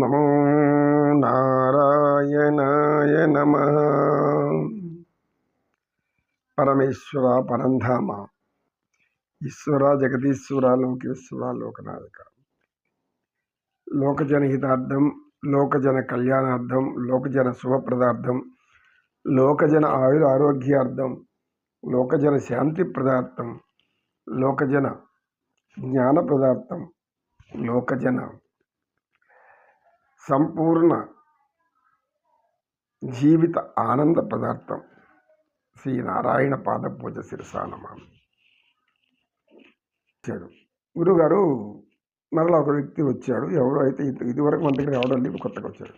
నమో నారాయణాయ నమ. పరమేశ్వర పరంధామ. ఈశ్వర జగదీశ్వర లోకేశ్వర లోకనాయక లోకజనహితార్థం లోకజన కళ్యాణార్థం లోకజన శుభప్రదార్థం లోకజన ఆయుర ఆరోగ్యార్థం లోకజన శాంతి ప్రదార్థం లోకజన జ్ఞాన ప్రదార్థం లోకజన. సంపూర్ణ జీవిత ఆనంద పదార్థం. శ్రీ నారాయణ పాద పూజ శిరసానమామి వచ్చాడు. గురుగారు మరలా ఒక వ్యక్తి వచ్చాడు. ఎవరో అయితే ఇదివరకు మన దగ్గర ఎవడో లేదు కొత్తగా వచ్చాడు.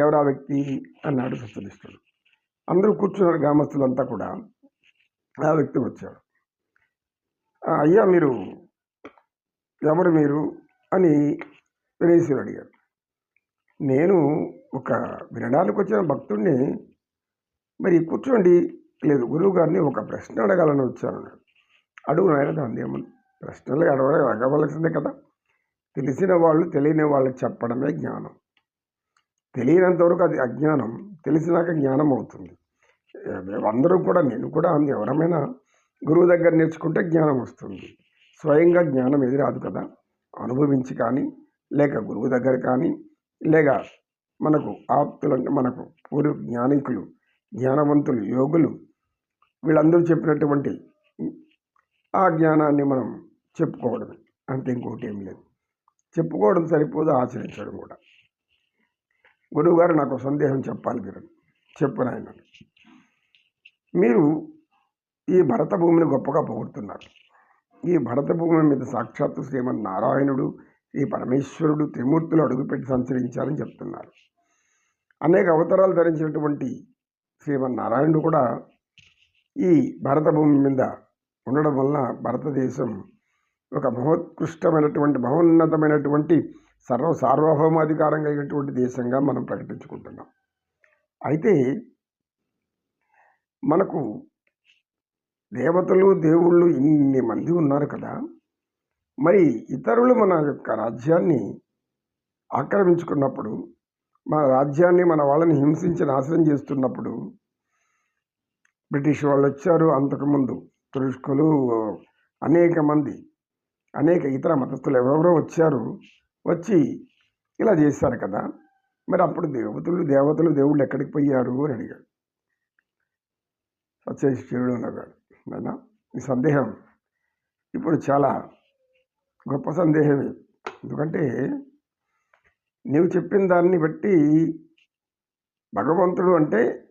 ఎవరు ఆ వ్యక్తి అన్నాడు సత్యనిష్ఠుడు. అందరూ కూర్చున్నారు గ్రామస్తులంతా కూడా. ఆ వ్యక్తి వచ్చాడు. అయ్యా మీరు ఎవరు మీరు? అని వినయసుడు అడిగాడు. నేను ఒక వినడానికి వచ్చిన భక్తుడిని మరి కూర్చోండి. లేదు గురువు గారిని ఒక ప్రశ్న అడగాలని వచ్చాను అడుగు నాయన దాన్ని ఏమన్నా ప్రశ్నలు అడగడం అడగవలసిందే కదా. తెలిసిన వాళ్ళు తెలియని వాళ్ళు చెప్పడమే జ్ఞానం. తెలియనంత వరకు అది అజ్ఞానం. తెలిసినాక జ్ఞానం అవుతుంది. అందరూ కూడా నేను కూడా అంది. ఎవరమైనా గురువు దగ్గర నేర్చుకుంటే జ్ఞానం వస్తుంది. స్వయంగా జ్ఞానం ఎదురాదు కదా. అనుభవించి కానీ లేక గురువు దగ్గర కానీ లేక మనకు ఆప్తులు అంటే మనకు పూర్వ జ్ఞానికులు జ్ఞానవంతులు యోగులు వీళ్ళందరూ చెప్పినటువంటి ఆ జ్ఞానాన్ని మనం చెప్పుకోవడమే. అంతే ఇంకోటి ఏం లేదు. చెప్పుకోవడం సరిపోదు ఆచరించడం కూడా. గురువుగారు నాకు సందేహం చెప్పాలి మీరు. చెప్పు నాయన. మీరు ఈ భరత భూమిని గొప్పగా పొగుడుతున్నారు. ఈ భరత భూమి మీద సాక్షాత్తు శ్రీమన్ నారాయణుడు శ్రీ పరమేశ్వరుడు త్రిమూర్తులు అడుగుపెట్టి సంచరించారని చెప్తున్నారు. అనేక అవతారాలు ధరించినటువంటి శ్రీమన్నారాయణుడు కూడా ఈ భరత భూమి మీద ఉండడం వలన భారతదేశం ఒక మహోత్కృష్టమైనటువంటి మహోన్నతమైనటువంటి సర్వ సార్వభౌమాధికారం కలిగినటువంటి దేశంగా మనం ప్రకటించుకుంటున్నాం. అయితే మనకు దేవతలు దేవుళ్ళు ఇన్ని మంది ఉన్నారు కదా. మరి ఇతరులు మన యొక్క రాజ్యాన్ని ఆక్రమించుకున్నప్పుడు మన రాజ్యాన్ని మన వాళ్ళని హింసించి నాశనం చేస్తున్నప్పుడు బ్రిటిష్ వాళ్ళు వచ్చారు అంతకుముందు. తురుష్కులు అనేక మంది అనేక ఇతర మతస్థులు ఎవరెవరో వచ్చారు వచ్చి ఇలా చేశారు కదా. మరి అప్పుడు దేవతలు దేవతలు దేవుళ్ళు ఎక్కడికి పోయారు అని అడిగాడు. సత్యశివుడు అన్నాడు. కదా ఈ సందేహం ఇప్పుడు చాలా గొప్ప సందేహమే. ఎందుకంటే నీవు చెప్పిన దాన్ని బట్టి భగవంతుడు అంటే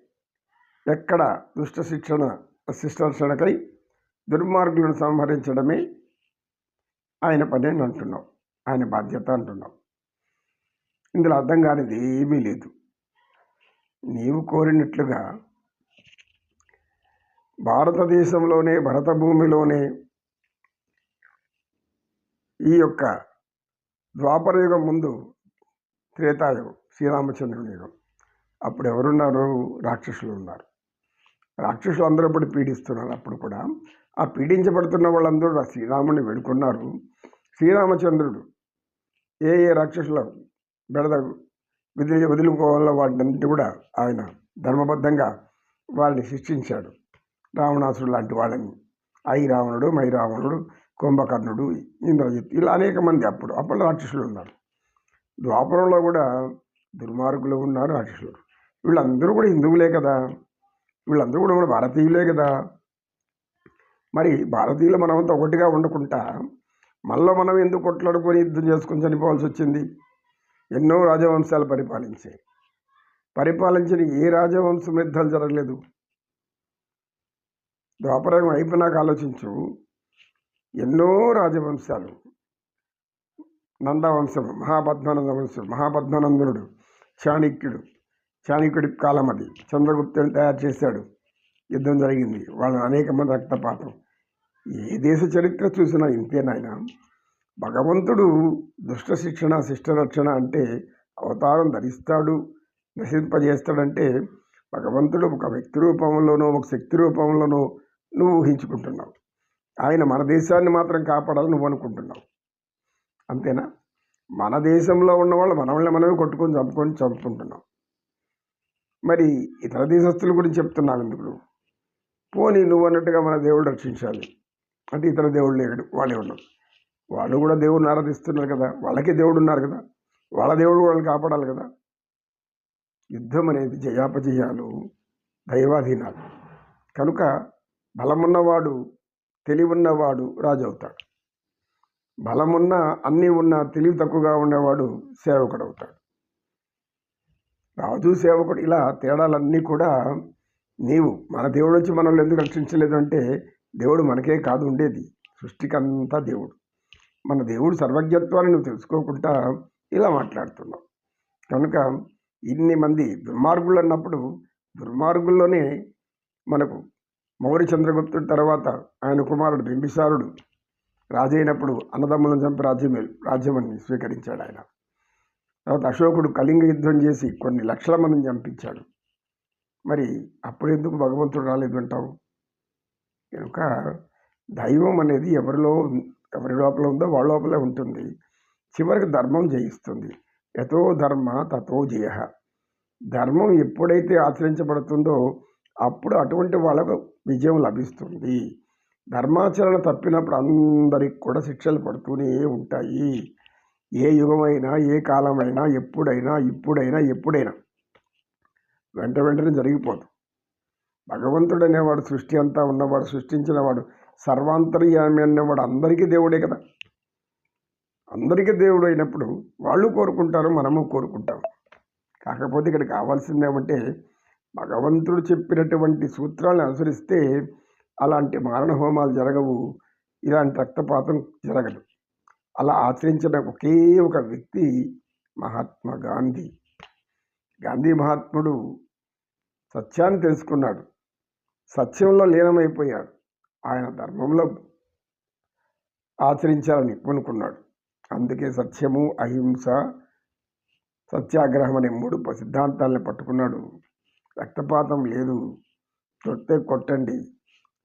ఎక్కడ దుష్ట శిక్షణ శిష్టర్షణకై దుర్మార్గులను సంహరించడమే ఆయన పని అని అంటున్నావు ఆయన బాధ్యత అంటున్నావు. ఇందులో అర్థం కానిది ఏమీ లేదు. నీవు కోరినట్లుగా భారతదేశంలోనే భరత భూమిలోనే ఈ యొక్క ద్వాపరయుగం ముందు త్రేతాయుగం శ్రీరామచంద్రుని యుగం అప్పుడు ఎవరున్నారు? రాక్షసులు ఉన్నారు. రాక్షసులు అందరూ ఇప్పుడు పీడిస్తున్నారు. అప్పుడు కూడా ఆ పీడించబడుతున్న వాళ్ళందరూ ఆ శ్రీరాముని వేడుకున్నారు. శ్రీరామచంద్రుడు ఏ ఏ రాక్షసుల బెడద వదిలి వదులుకోవాలో వాటిని కూడా ఆయన ధర్మబద్ధంగా వారిని శిక్షించాడు రావణాసురుడు లాంటి వాళ్ళని ఐ రావణుడు మై రావణుడు కుంభకర్ణుడు ఇంద్రజిత్ ఇలా అనేక మంది అప్పుడు అప్పుడు రాక్షసులు ఉన్నారు. ద్వాపరంలో కూడా దుర్మార్గులు ఉన్నారు రాక్షసులు. వీళ్ళందరూ కూడా హిందువులే కదా. వీళ్ళందరూ కూడా మన భారతీయులే కదా. మరి భారతీయులు మనమంతా ఒకటిగా ఉండకుండా మళ్ళీ మనం ఎందుకు కొట్లాడుకొని యుద్ధం చేసుకొని చనిపోవాల్సి వచ్చింది? ఎన్నో రాజవంశాలు పరిపాలించాయి. పరిపాలించిన ఏ రాజవంశం యుద్ధాలు జరగలేదు. ద్వాపరయుగం అయిపోయినాక ఆలోచించు. ఎన్నో రాజవంశాలు. నందవంశం మహాపద్మానంద వంశం మహాపద్మానందనుడు చాణక్యుడు. చాణక్యుడి కాలం అది. చంద్రగుప్తుని తయారు చేశాడు. యుద్ధం జరిగింది. వాళ్ళ అనేక మంది రక్తపాతం. ఏ దేశ చరిత్ర చూసినా ఇంతేనాయన భగవంతుడు దుష్ట శిక్షణ శిష్ట రక్షణ అంటే అవతారం ధరిస్తాడు నశింపజేస్తాడంటే భగవంతుడు ఒక వ్యక్తి రూపంలోనో ఒక శక్తి రూపంలోనో నువ్వు ఊహించుకుంటున్నావు. ఆయన మన దేశాన్ని మాత్రం కాపాడాలని నువ్వు అనుకుంటున్నావు. అంతేనా? మన దేశంలో ఉన్న వాళ్ళు మనల్ని మనమే కొట్టుకొని చంపుకొని చంపుకుంటున్నాం మరి ఇతర దేశస్తుల గురించి చెప్తున్నావు ఎందుకు? నువ్వు పోనీ నువ్వు అన్నట్టుగా మన దేవుడు రక్షించాలి. అంటే ఇతర దేవుళ్ళు లేడు వాళ్ళే ఉన్నారు. వాళ్ళు కూడా దేవుడిని ఆరాధిస్తున్నారు కదా వాళ్ళకే దేవుడు ఉన్నారు కదా వాళ్ళ దేవుడు వాళ్ళని కాపాడాలి కదా. యుద్ధం అనేది జయాపజయాలు దైవాధీనాలు. కనుక బలమున్నవాడు తెలివున్నవాడు రాజు అవుతాడు బలమున్న అన్నీ ఉన్న తెలివి తక్కువగా ఉండేవాడు సేవకుడు అవుతాడు రాజు సేవకుడు ఇలా తేడాలన్నీ కూడా నీవు మన దేవుడు వచ్చి మనల్ని ఎందుకు రక్షించలేదు అంటే దేవుడు మనకే కాదు ఉండేది. సృష్టికంతా దేవుడు. మన దేవుడు సర్వజ్ఞత్వాన్ని నువ్వు తెలుసుకోకుండా ఇలా మాట్లాడుతున్నావు. కనుక ఇన్ని మంది దుర్మార్గులు అన్నప్పుడు దుర్మార్గుల్లోనే మనకు మౌర్య చంద్రగుప్తుడి తర్వాత ఆయన కుమారుడు బింబిసారుడు రాజైనప్పుడు అన్నదమ్ములను చంపి రాజ్యమే రాజ్యమని స్వీకరించాడు ఆయన. తర్వాత అశోకుడు కళింగ యుద్ధం చేసి కొన్ని లక్షల మందిని చంపించాడు. మరి అప్పుడు ఎందుకు భగవంతుడు రాలేదు అంటావు? కనుక దైవం అనేది ఎవరిలో ఎవరి లోపల ఉందో వాళ్ళ లోపలే ఉంటుంది. చివరికి ధర్మం జయిస్తుంది. యథో ధర్మ తతో జయ. ధర్మం ఎప్పుడైతే ఆచరించబడుతుందో అప్పుడు అటువంటి వాళ్ళకు విజయం లభిస్తుంది. ధర్మాచరణ తప్పినప్పుడు అందరికి కూడా శిక్షలు పడుతూనే ఉంటాయి. ఏ యుగమైనా ఏ కాలమైనా ఎప్పుడైనా ఇప్పుడైనా ఎప్పుడైనా వెంట వెంటనే జరిగిపోదు. భగవంతుడు అనేవాడు సృష్టి అంతా ఉన్నవాడు సృష్టించినవాడు సర్వాంతర్యామి అనేవాడు అందరికీ దేవుడే కదా. అందరికీ దేవుడు అయినప్పుడు వాళ్ళు కోరుకుంటారు మనము కోరుకుంటాం కాకపోతే ఇక్కడ కావాల్సింది ఏమంటే భగవంతుడు చెప్పినటువంటి సూత్రాలను అనుసరిస్తే అలాంటి మారణ హోమాలు జరగవు. ఇలాంటి రక్తపాతం జరగదు. అలా ఆచరించిన ఒకే ఒక వ్యక్తి మహాత్మా గాంధీ. గాంధీ మహాత్ముడు సత్యాన్ని తెలుసుకున్నాడు. సత్యంలో లీనమైపోయాడు. ఆయన ధర్మంలో ఆచరించాలని పూనుకున్నాడు. అందుకే సత్యము అహింస సత్యాగ్రహం అనే మూడు సిద్ధాంతాలను పట్టుకున్నాడు. రక్తపాతం లేదు. తొట్టే కొట్టండి.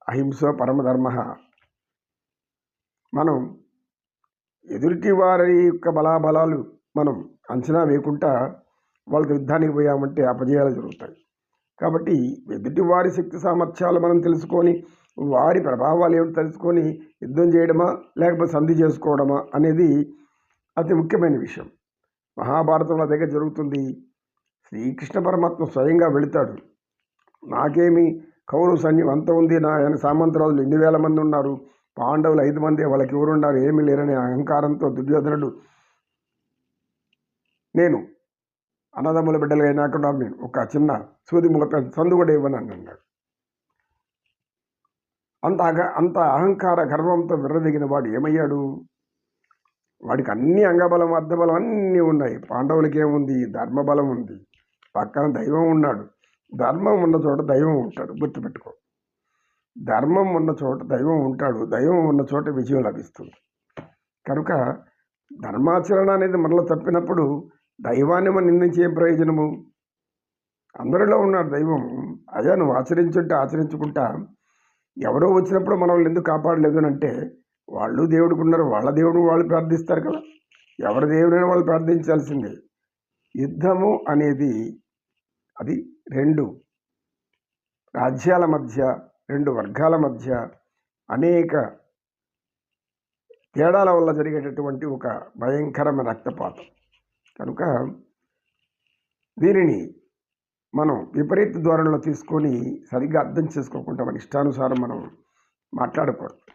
అహింస పరమధర్మ. మనం ఎదుటి వారి యొక్క బలాబలాలు మనం అంచనా వేయకుండా వాళ్ళకి యుద్ధానికి పోయామంటే అపజయాలు జరుగుతాయి. కాబట్టి ఎదుటి వారి శక్తి సామర్థ్యాలు మనం తెలుసుకొని వారి ప్రభావాలు ఏమిటి తెలుసుకొని యుద్ధం చేయడమా లేకపోతే సంధి చేసుకోవడమా అనేది అతి ముఖ్యమైన విషయం. మహాభారతంలో దగ్గర జరుగుతుంది. శ్రీకృష్ణ పరమాత్మ స్వయంగా వెళుతాడు. నాకేమి కౌరవ సైన్యం అంత ఉంది. నా ఆయన సామంతరాజులు ఎన్ని వేల మంది ఉన్నారు? పాండవులు ఐదు మంది వాళ్ళకి ఎవరున్నారు? ఏమీ లేరనే అహంకారంతో దుర్యోధనుడు నేను అన్నదమ్ముల బిడ్డలు అయినాక నేను ఒక చిన్న సూది ముగ సందు కూడా ఇవ్వను అని అన్నాడు అంత అగ అంత అహంకార గర్వంతో విర్రదిగిన వాడు ఏమయ్యాడు? వాడికి అన్ని అంగబలం అర్ధబలం అన్నీ ఉన్నాయి. పాండవులకి ఏముంది ధర్మబలం ఉంది. పక్కన దైవం ఉన్నాడు. ధర్మం ఉన్న చోట దైవం ఉంటాడు. గుర్తుపెట్టుకో. ధర్మం ఉన్న చోట దైవం ఉంటాడు. దైవం ఉన్న చోట విజయం లభిస్తుంది. కనుక ధర్మాచరణ అనేది మనలో తప్పినప్పుడు దైవాన్ని మనం నిందించే ప్రయోజనము? అందరిలో ఉన్నాడు దైవం. అదే నువ్వు ఆచరించుంటే ఆచరించుకుంటా. ఎవరో వచ్చినప్పుడు మనం ఎందుకు కాపాడలేదు అని అంటే వాళ్ళు దేవుడికి ఉన్నారు. వాళ్ళ దేవుడు వాళ్ళు ప్రార్థిస్తారు కదా. ఎవరి దేవుడైనా వాళ్ళు ప్రార్థించాల్సిందే. యుద్ధము అనేది అది రెండు. రాజ్యాల మధ్య రెండు వర్గాల మధ్య అనేక తేడాల వల్ల జరిగేటటువంటి ఒక భయంకరమైన రక్తపాతం. కనుక దీనిని మనం విపరీత ధోరణిలో తీసుకొని సరిగ్గా అర్థం చేసుకోకుండా మన ఇష్టానుసారం మనం మాట్లాడకూడదు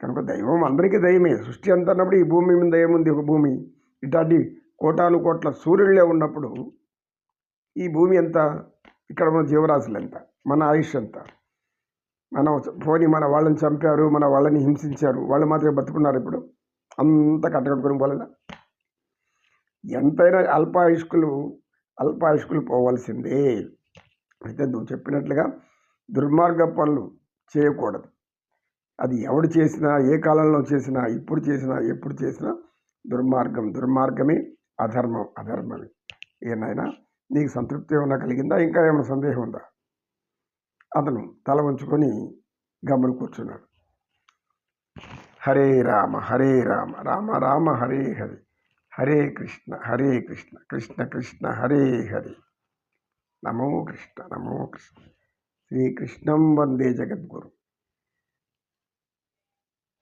కనుక దైవం అందరికీ దయమే. సృష్టి అంత అన్నప్పుడు ఈ భూమి మీద దయముంది ఒక భూమి? ఇట్లాంటి కోటాను కోట్ల సూర్యుళ్ళే ఉన్నప్పుడు ఈ భూమి ఎంత? ఇక్కడ ఉన్న జీవరాశులు ఎంత? మన ఆయుష్ ఎంత? మనం పోనీ మన వాళ్ళని చంపారు మన వాళ్ళని హింసించారు వాళ్ళు మాత్రమే బతుకున్నారు ఇప్పుడు? అంతా కట్టకట్టుకుని పోలేదా? ఎంతైనా అల్పాయుష్కులు అల్పాయుష్కులు పోవాల్సిందే. అయితే నువ్వు చెప్పినట్లుగా దుర్మార్గ పనులు చేయకూడదు. అది ఎవడు చేసినా ఏ కాలంలో చేసినా ఇప్పుడు చేసినా ఎప్పుడు చేసినా దుర్మార్గం దుర్మార్గమే అధర్మం అధర్మమే. ఏనాయనా? నీకు సంతృప్తి ఏమైనా కలిగిందా? ఇంకా ఏమైనా సందేహం ఉందా? అతను తల ఉంచుకొని గమ్మున కూర్చున్నాడు. హరే రామ హరే రామ రామ రామ హరే హరే హరే కృష్ణ హరే కృష్ణ కృష్ణ కృష్ణ హరే హరే. నమో కృష్ణ నమో కృష్ణ. శ్రీకృష్ణం వందే జగద్గురు.